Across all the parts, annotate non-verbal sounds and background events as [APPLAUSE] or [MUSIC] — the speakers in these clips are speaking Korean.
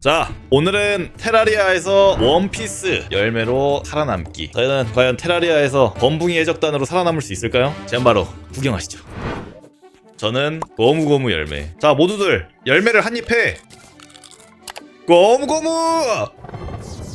자 오늘은 테라리아에서 원피스 열매로 살아남기. 저희는 과연 테라리아에서 범붕이 해적단으로 살아남을 수 있을까요? 지금 바로 구경하시죠. 저는 고무고무 열매. 자 모두들 열매를 한 입 해! 고무고무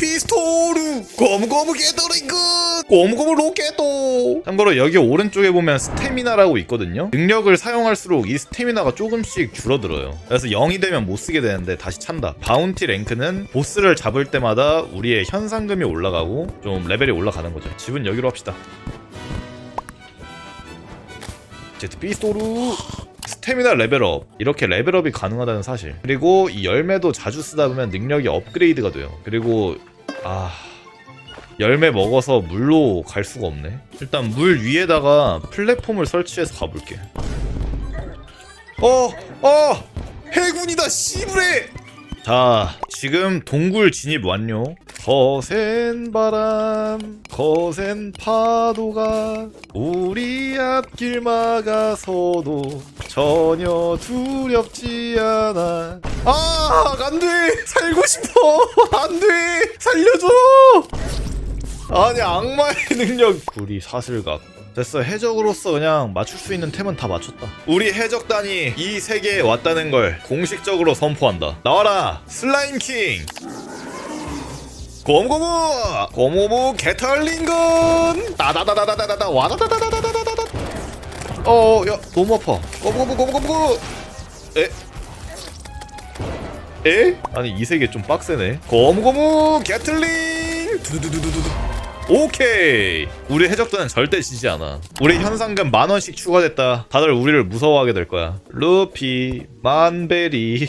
피스토르 고무고무 게더링크 고무고무 로켓도. 참고로 여기 오른쪽에 보면 스태미나라고 있거든요. 능력을 사용할수록 이 스태미나가 조금씩 줄어들어요. 그래서 0이 되면 못 쓰게 되는데 다시 찬다. 바운티 랭크는 보스를 잡을 때마다 우리의 현상금이 올라가고 좀 레벨이 올라가는 거죠. 집은 여기로 합시다. 제트 피스토르 스태미나 레벨업. 이렇게 레벨업이 가능하다는 사실. 그리고 이 열매도 자주 쓰다 보면 능력이 업그레이드가 돼요. 그리고 아 열매 먹어서 물로 갈 수가 없네 일단 물 위에다가 플랫폼을 설치해서 가볼게 어! 어! 해군이다 씨부레 자 지금 동굴 진입 완료. 거센 바람 거센 파도가 우리 앞길 막아서도 전혀 두렵지 않아. 아 안돼! 살고 싶어! 안돼! 살려줘! 아니 악마의 [LAUGHS] 능력. 구리 사슬각 됐어. 해적으로서 그냥 맞출 수 있는 템은 다 맞췄다. 우리 해적단이 이 세계에 왔다는 걸 공식적으로 선포한다. 나와라. 슬라임킹. 고무고무! 고무무 개털링건 따다다다다다다 와다다다다다다다 어야 어, 너무 아파. 고무고무 고무고무 에? 에? 아니 이 세계 좀 빡세네. 고무고무 개틀링! 두두두두두두. 오케이. 우리 해적단은 절대 지지 않아. 우리 현상금 만원씩 추가됐다. 다들 우리를 무서워하게 될 거야. 루피 만베리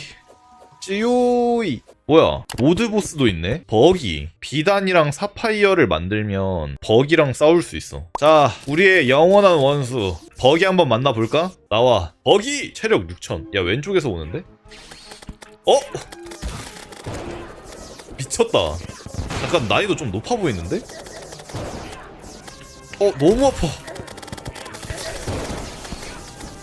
찌요이. 뭐야? 모드보스도 있네? 버기. 비단이랑 사파이어를 만들면 버기랑 싸울 수 있어. 자 우리의 영원한 원수. 버기 한번 만나볼까? 나와. 버기! 체력 6000야 왼쪽에서 오는데? 어? 미쳤다. 약간 난이도 좀 높아 보이는데? 어 너무 아파.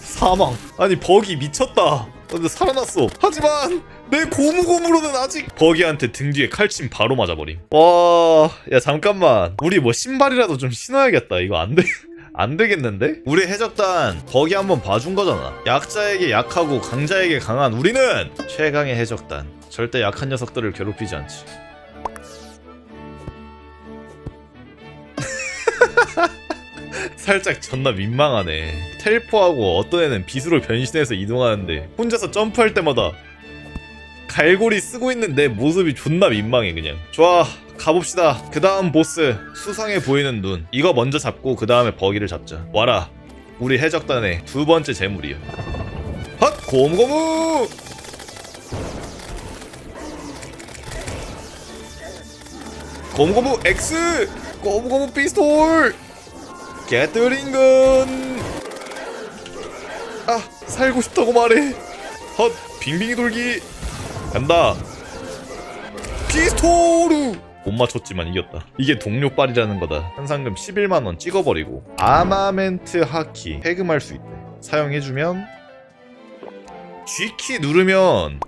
사망. 아니 버기 미쳤다. 어, 근데 살아났어. 하지만 내 고무고무로는 아직 버기한테 등 뒤에 칼침 바로 맞아버림. 와야 잠깐만. 우리 뭐 신발이라도 좀 신어야겠다. 이거 안돼 [LAUGHS] 안 되겠는데? 우리 해적단 버기 한번 봐준 거잖아. 약자에게 약하고 강자에게 강한 우리는 최강의 해적단. 절대 약한 녀석들을 괴롭히지 않지 살짝 존나 민망하네. 텔포하고 어떤 애는 비수로 변신해서 이동하는데 혼자서 점프할 때마다 갈고리 쓰고 있는 내 모습이 존나 민망해 그냥. 좋아 가봅시다. 그 다음 보스 수상해 보이는 눈 이거 먼저 잡고 그 다음에 버기를 잡자. 와라 우리 해적단의 두 번째 재물이야. 헛 고무고무 고무고무 X 고무고무 피스톨 게뜨링건. 아 살고 싶다고 말해. 헛 빙빙이 돌기. 간다. 피스토르 못 맞췄지만 이겼다. 이게 동료빨이라는 거다. 현상금 11만원 찍어버리고. 아마멘트 하키 해금할 수 있대. 사용해주면. G키 누르면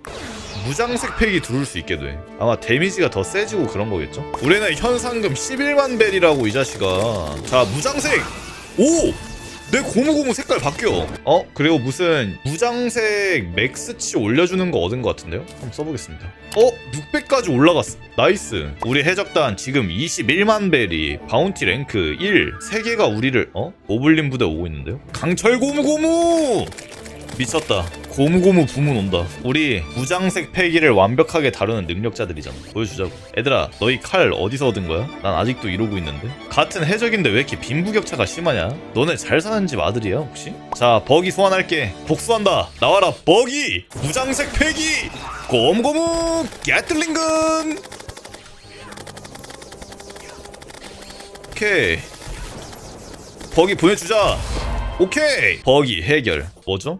무장색 팩이 들어올 수 있게 돼. 아마 데미지가 더 세지고 그런 거겠죠? 우리는 현상금 11만 벨이라고 이 자식아. 자, 무장색! 오! 내 고무고무 색깔 바뀌어. 어? 그리고 무슨 무장색 맥스치 올려주는 거 얻은 것 같은데요? 한번 써보겠습니다. 어? 600까지 올라갔어. 나이스. 우리 해적단 지금 21만 벨이 바운티 랭크 1. 3개가 우리를, 어? 오블린 부대 오고 있는데요? 강철 고무고무! 미쳤다. 고무고무 부문 온다. 우리 무장색 패기를 완벽하게 다루는 능력자들이잖아. 보여주자고. 얘들아, 너희 칼 어디서 얻은 거야? 난 아직도 이러고 있는데. 같은 해적인데 왜 이렇게 빈부격차가 심하냐? 너네 잘 사는 집 아들이야 혹시? 자, 버기 소환할게. 복수한다. 나와라, 버기! 무장색 패기! 고무고무 게틀링건! 오케이. 버기 보내주자. 오케이. 버기 해결. 뭐죠?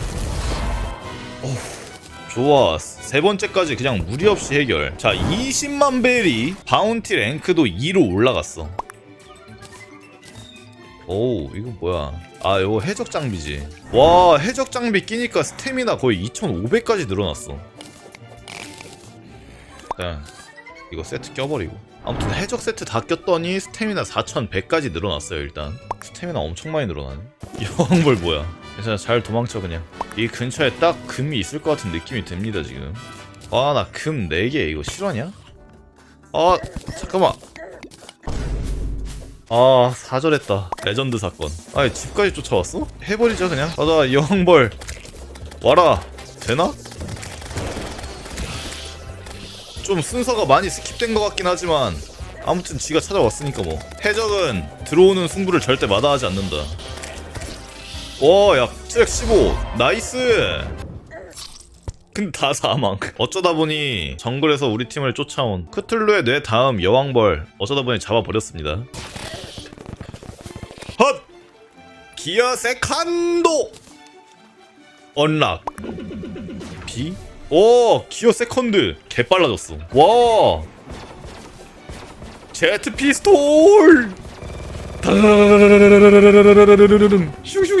좋아. 세 번째까지 그냥 무리 없이 해결. 자 20만 베리 바운티 랭크도 2로 올라갔어. 오 이거 뭐야? 아 이거 해적 장비지. 와 해적 장비 끼니까 스태미나 거의 2500까지 늘어났어. 그냥 이거 세트 껴버리고. 아무튼 해적 세트 다 꼈더니 스태미나 4100까지 늘어났어요 일단. 스태미나 엄청 많이 늘어나네. [LAUGHS] 영벌 뭐야? 괜찮아 잘 도망쳐 그냥. 이 근처에 딱 금이 있을 것 같은 느낌이 듭니다 지금. 아 나 금 4개. 이거 실화냐? 아 잠깐만. 아 사절했다. 레전드 사건. 아니 집까지 쫓아왔어? 해버리자 그냥. 아, 가자 영벌. 와라. 되나? 좀 순서가 많이 스킵된 것 같긴 하지만 아무튼 지가 찾아왔으니까 뭐. 해적은 들어오는 승부를 절대 마다하지 않는다. 오야 시작 15 나이스 근데 다 사망 어쩌다 보니 정글에서 우리 팀을 쫓아온 크툴루의 뇌 다음 여왕벌 어쩌다 보니 잡아버렸습니다 헛 기어 세컨도 언락 비? 오 기어 세컨드 개빨라졌어 와 제트 피스톨 슝슝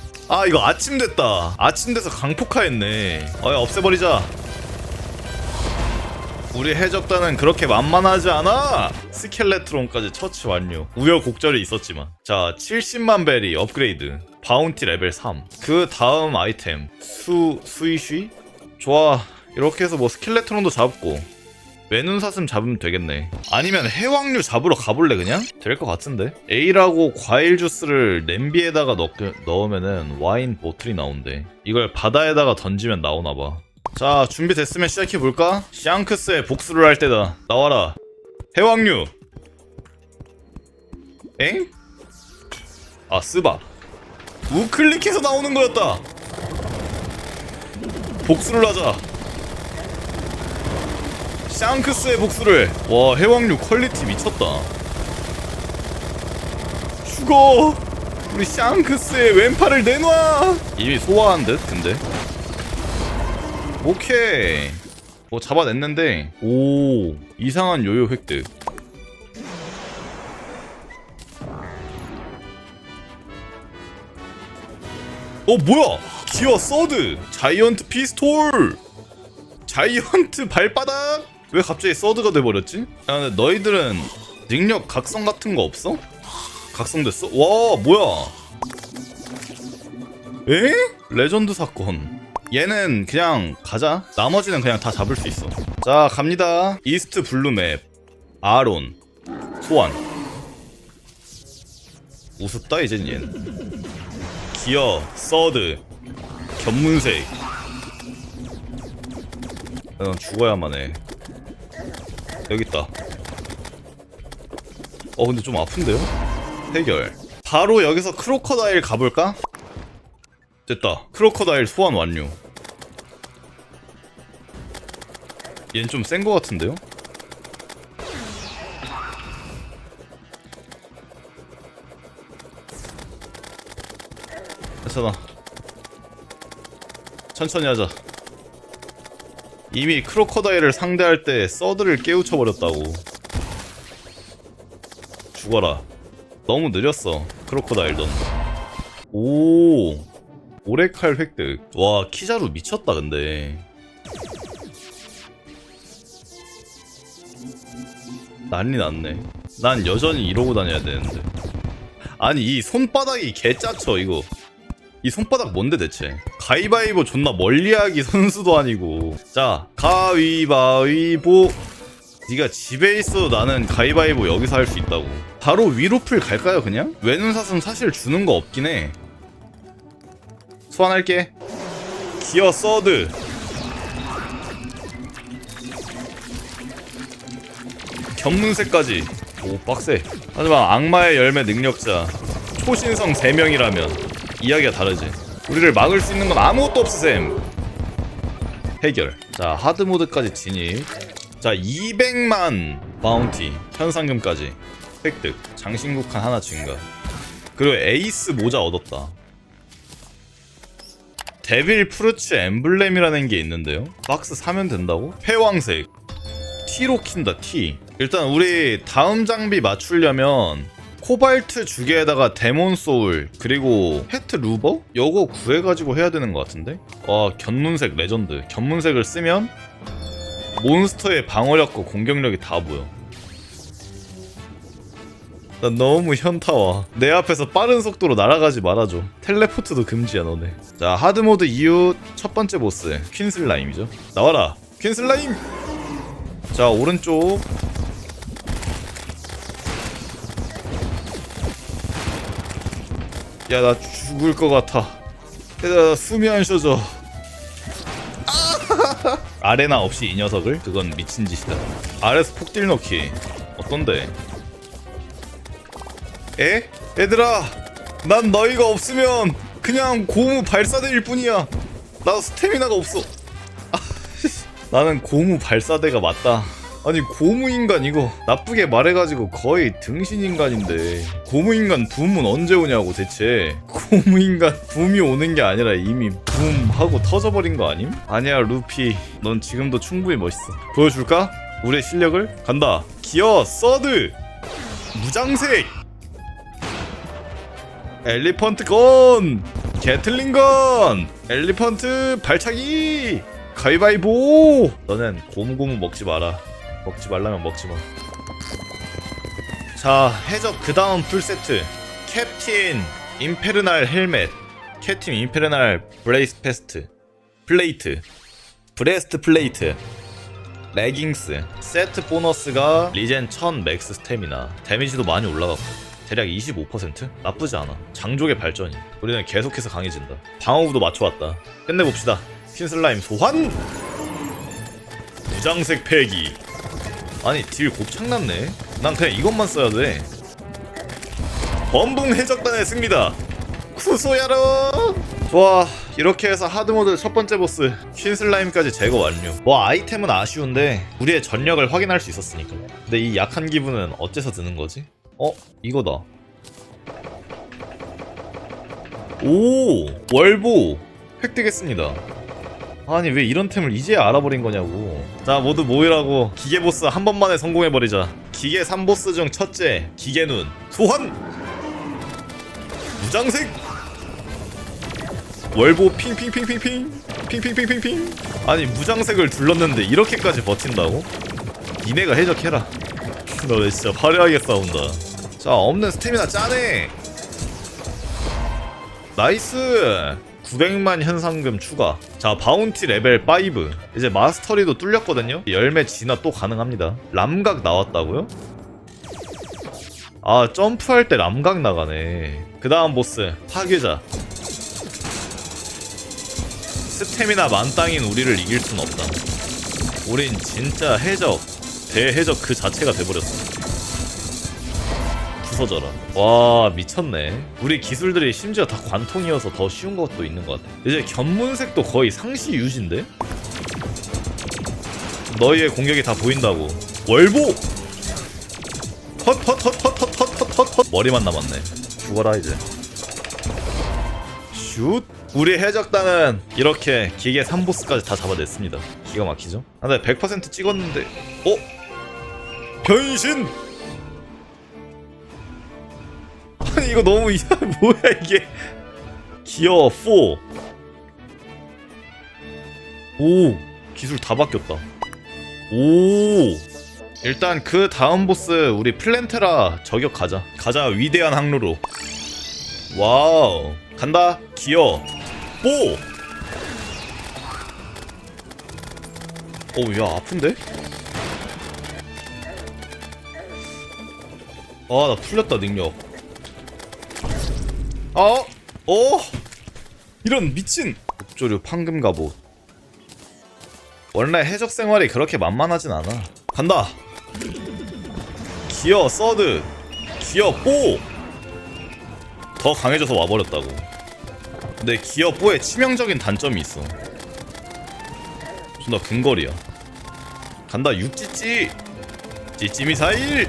아 이거 아침 됐다. 아침 돼서 강폭화했네. 어야 없애버리자. 우리 해적단은 그렇게 만만하지 않아. 스켈레트론까지 처치 완료. 우여곡절이 있었지만. 자 70만 베리 업그레이드. 바운티 레벨 3그 다음 아이템. 수 수이쉬? 좋아. 이렇게 해서 뭐 스켈레트론도 잡고 외눈사슴 잡으면 되겠네. 아니면 해왕류 잡으러 가볼래 그냥? 될 것 같은데. A라고 과일 주스를 냄비에다가 넣, 넣으면은 와인 보틀이 나온대. 이걸 바다에다가 던지면 나오나봐. 자 준비됐으면 시작해볼까? 샹크스의 복수를 할 때다. 나와라. 해왕류. 엥? 아 쓰바. 우클릭해서 나오는 거였다. 복수를 하자. 샹크스의 복수를. 와 해왕류 퀄리티 미쳤다. 죽어! 우리 샹크스의 왼팔을 내놔! 이미 소화한 듯 근데? 오케이. 뭐 잡아냈는데 오 이상한 요요 획득. 어 뭐야? 기어 서드 자이언트 피스톨! 자이언트 발바닥 왜 갑자기 서드가 돼버렸지? 야 근데 너희들은 능력 각성 같은 거 없어? 각성됐어? 와 뭐야? 에? 레전드 사건. 얘는 그냥 가자. 나머지는 그냥 다 잡을 수 있어. 자 갑니다. 이스트 블루맵. 아론. 소환. 우습다 이젠 얘는. 기어 서드. 견문색. 난 죽어야만 해 여기 있다. 어 근데 좀 아픈데요? 해결. 바로 여기서 크로커다일 가볼까? 됐다. 크로커다일 소환 완료. 얜좀센 거 같은데요? 괜찮아. 천천히 하자. 이미 크로커다일을 상대할 때 서드를 깨우쳐 버렸다고. 죽어라. 너무 느렸어. 크로커다일 던. 오. 오레칼 획득. 와, 키자루 미쳤다, 근데. 난리 났네. 난 여전히 이러고 다녀야 되는데. 아니, 이 손바닥이 개짜쳐, 이거. 이 손바닥 뭔데 대체? 가위바위보 존나 멀리하기 [LAUGHS] 선수도 아니고. 자 가위바위보. 네가 집에 있어도 나는 가위바위보 여기서 할 수 있다고. 바로 위로 풀 갈까요 그냥? 외눈사슴 사실 주는 거 없긴 해. 소환할게. 기어 서드. 견문색까지. 오 빡세. 하지만 악마의 열매 능력자. 초신성 3명이라면 이야기가 다르지 우리를 막을 수 있는 건 아무것도 없으셈. 해결. 자 하드모드까지 진입. 자 200만 바운티 현상금까지. 획득. 장신국한 하나 증가. 그리고 에이스 모자 얻었다. 데빌 프루츠 엠블렘이라는 게 있는데요. 박스 사면 된다고? 회왕색. T로 킨다 T 일단 우리 다음 장비 맞추려면 코발트 주개에다가 데몬 소울 그리고 헤트 루버? 요거 구해가지고 해야 되는 것 같은데? 와 견문색 레전드. 견문색을 쓰면 몬스터의 방어력과 공격력이 다 보여. 난 너무 현타와. 내 앞에서 빠른 속도로 날아가지 말아줘. 텔레포트도 금지야 너네. 자 하드모드 이후 첫 번째 보스 퀸슬라임이죠. 나와라. 퀸슬라임! 자 오른쪽 야 나 죽을 것 같아. 얘들아 숨이 안 쉬어져. [LAUGHS] 아레나 없이 이 녀석을? 그건 미친 짓이다. 아래서 폭딜 넣기. 어떤데? 에? 얘들아 난 너희가 없으면 그냥 고무 발사대일 뿐이야. 나 스태미나가 없어. 아, 나는 고무 발사대가 맞다 아니 고무인간 이거 나쁘게 말해가지고 거의 등신인간인데. 고무인간 붐은 언제 오냐고 대체. [LAUGHS] 고무인간 붐이 오는 게 아니라 이미 붐 하고 터져버린 거 아님? 아니야 루피. 넌 지금도 충분히 멋있어. 보여줄까? 우리의 실력을? 간다. 기어 서드! 무장색! 엘리펀트 건! 게틀링 건! 엘리펀트 발차기! 가위바위보! 너는 고무고무 먹지 마라 먹지 말라면 먹지 마. 자, 해적 그 다음 풀세트. 캡틴 임페르날 헬멧, 캡틴 임페르날 브레이스 페스트, 플레이트, 브레스트 플레이트, 레깅스, 세트 보너스가 리젠 1000 맥스 스태미나, 데미지도 많이 올라갔고. 대략 25%? 나쁘지 않아. 장족의 발전이. 우리는 계속해서 강해진다. 방어구도 맞춰왔다. 끝내봅시다. 퀸슬라임 소환! 무장색 패기. 아니 딜 곱창 났네. 난 그냥 이것만 써야 돼. 범붕 해적단의 승리다. 쿠소야로! 좋아. 이렇게 해서 하드모드 첫 번째 보스 퀸슬라임까지 제거 완료. 뭐 아이템은 아쉬운데 우리의 전력을 확인할 수 있었으니까. 근데 이 약한 기분은 어째서 드는 거지? 어? 이거다. 오! 월보! 획득했습니다 아니 왜 이런 템을 이제 알아버린 거냐고. 자 모두 모이라고 기계보스 한 번만에 성공해버리자. 기계 3보스 중 첫째 기계눈 소환 무장색! 월보 핑핑핑핑핑 핑핑핑핑핑. 아니 무장색을 둘렀는데 이렇게까지 버틴다고? 니네가 해적해라. 너 진짜 화려하게 싸운다. 자 없는 스태미나 짜네. 나이스 900만 현상금 추가. 자 바운티 레벨 5 이제 마스터리도 뚫렸거든요. 열매 진화 또 가능합니다. 람각 나왔다고요? 아 점프할 때 람각 나가네. 그 다음 보스 파괴자. 스태미나 만땅인 우리를 이길 순 없다. 우린 진짜 해적 대해적 그 자체가 돼버렸어 부서져라. 와 미쳤네. 우리 기술들이 심지어 다 관통이어서 더 쉬운 것도 있는 것 같아. 이제 견문색도 거의 상시 유지인데? 너희의 공격이 다 보인다고. 월보! 헛헛헛헛헛헛헛헛 머리만 남았네. 죽어라 이제. 슛! 우리 해적단은 이렇게 기계 3보스까지 다 잡아냈습니다. 기가 막히죠? 아, 근데 100% 찍었는데, 어? 변신! 아니 [LAUGHS] 이거 너무 이상 [LAUGHS] 뭐야 이게 기어 4 오, 기술 다 바뀌었다. 오. 일단 그 다음 보스 우리 플랜테라 저격 가자. 가자 위대한 항로로. 와우. 간다. 기어. 뽀. 오, 야 아픈데? 아나 풀렸다 능력 어? 어? 이런 미친. 목조류 판금 갑옷. 원래 해적 생활이 그렇게 만만하진 않아. 간다. 기어 서드 기어 뽀 더 강해져서 와버렸다고. 근데 기어 뽀에 치명적인 단점이 있어. 존나 근거리야. 간다 육찌찌. 찌찌 미사일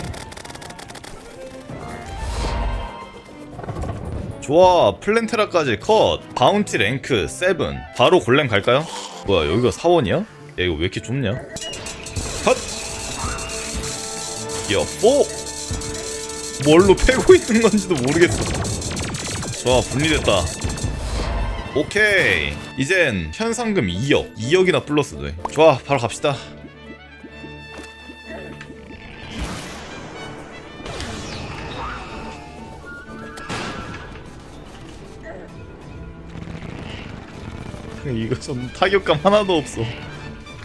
좋아 플랜테라까지 컷 바운티 랭크 7 바로 골렘 갈까요? 뭐야 여기가 사원이야? 야 이거 왜 이렇게 좁냐? 컷! 야 뽀! 뭘로 패고 있는 건지도 모르겠어 좋아 분리됐다 오케이 이젠 현상금 2억 2억이나 플러스 돼 좋아 바로 갑시다 [LAUGHS] 이거 좀 타격감 하나도 없어.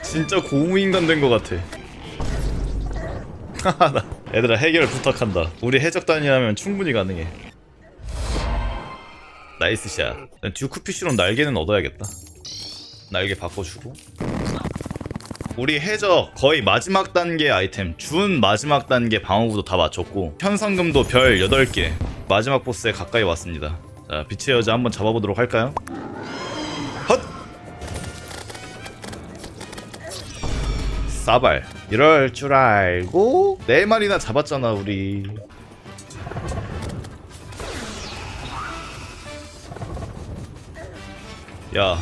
진짜 고무인간 된 것 같아. [LAUGHS] 얘들아 해결 부탁한다. 우리 해적단이라면 충분히 가능해. 나이스 샷. 듀크 피쉬로 날개는 얻어야겠다. 날개 바꿔주고. 우리 해적 거의 마지막 단계 아이템 준 마지막 단계 방어구도 다 맞췄고 현상금도 별 8개 마지막 보스에 가까이 왔습니다 자 빛의 여자 한번 잡아보도록 할까요? 싸발. 이럴 줄 알고 네 마리나 잡았잖아 우리. 야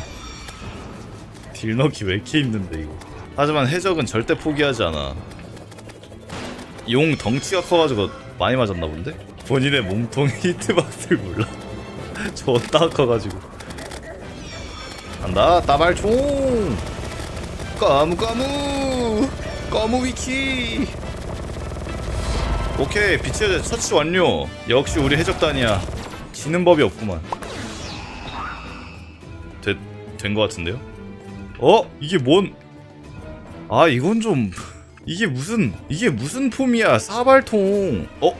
딜넣기 왜 이렇게 힘든데 이거? 하지만 해적은 절대 포기하지 않아. 용 덩치가 커가지고 많이 맞았나 본데? 본인의 몸통 [LAUGHS] 히트박스를 몰라. [LAUGHS] 존나 커가지고. 간다 따발총 까무 까무 까무 위키 오케이 빛의 여자 처치 완료 역시 우리 해적단이야 지는 법이 없구만 된것 같은데요? 어? 이게 뭔? 아 이건 좀 이게 무슨 이게 무슨 폼이야 사발통 어?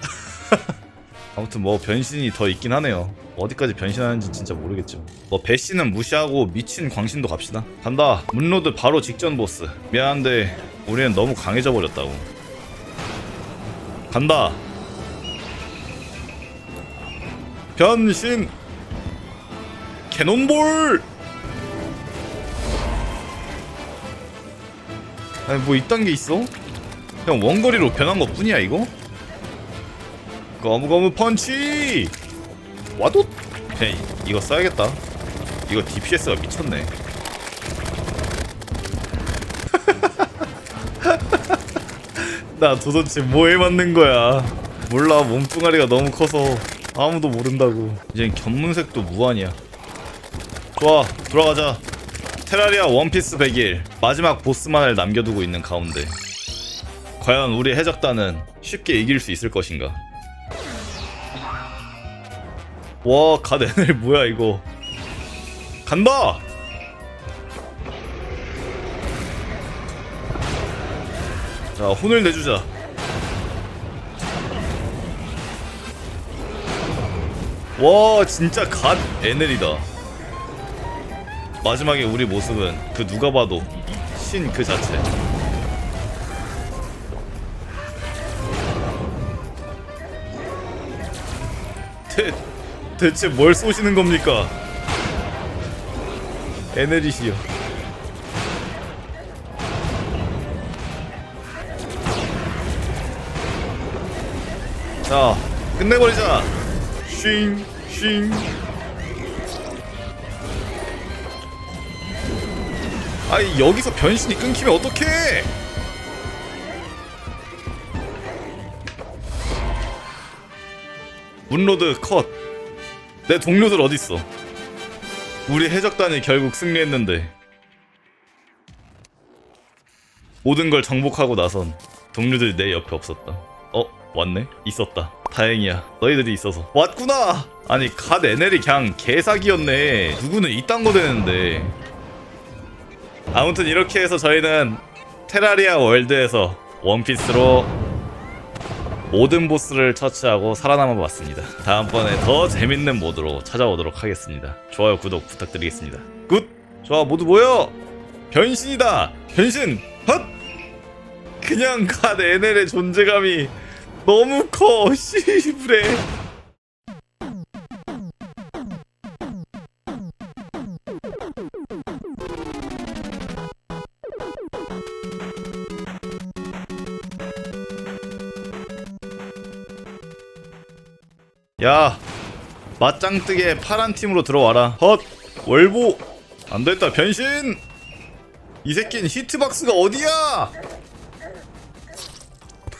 [LAUGHS] 아무튼 뭐 변신이 더 있긴 하네요 어디까지 변신하는지 진짜 모르겠죠. 뭐 배씨는 무시하고 미친 광신도 갑시다. 간다. 문로드 바로 직전 보스. 미안한데 우리는 너무 강해져 버렸다고. 간다. 변신! 캐논볼! 아니 뭐 이딴 게 있어? 그냥 원거리로 변한 것 뿐이야 이거? 거무거무 펀치! 와도? 헤이 이거 써야겠다. 이거 DPS가 미쳤네. [LAUGHS] 나 도대체 뭐에 맞는 거야? 몰라 몸뚱아리가 너무 커서 아무도 모른다고. 이젠 견문색도 무한이야. 좋아 돌아가자. 테라리아 원피스 100일 마지막 보스만을 남겨두고 있는 가운데. 과연 우리 해적단은 쉽게 이길 수 있을 것인가 와, 갓 NL 뭐야 이거? 간다! 자, 혼을 내주자. 와, 진짜 갓 NL이다. 마지막에 우리 모습은 그 누가 봐도 신 그 자체. 대, 대체 뭘 쏘시는 겁니까? 에너리시요. 자, 끝내버리자. 쉰, 쉰. 아니 여기서 변신이 끊기면 어떡해? 문로드 컷. 내 동료들 어딨어? 우리 해적단이 결국 승리했는데 모든 걸 정복하고 나선 동료들이 내 옆에 없었다. 어? 왔네? 있었다. 다행이야. 너희들이 있어서. 왔구나! 아니 갓 NL이 그냥 개사기였네. 누구는 이딴 거 되는데. 아무튼 이렇게 해서 저희는 테라리아 월드에서 원피스로 모든 보스를 처치하고 살아남아 봤습니다. 다음번에 더 재밌는 모드로 찾아오도록 하겠습니다. 좋아요, 구독 부탁드리겠습니다. 굿! 좋아, 모두 모여! 변신이다! 변신! 헛! 그냥 갓 NL의 존재감이 너무 커, [LAUGHS] 씨부레. 야, 맞짱 뜨게 파란 팀으로 들어와라. 헛, 월보. 안 됐다, 변신. 이 새끼는 히트박스가 어디야?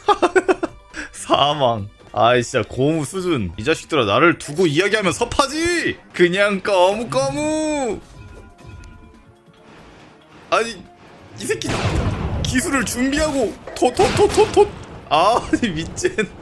[LAUGHS] 사망. 아이 진짜 고무 수준. 이 자식들아 나를 두고 이야기하면 섭하지. 그냥 거무거무. 아니 이 새끼 기술을 준비하고 토토토토토. 아 [LAUGHS] 미친.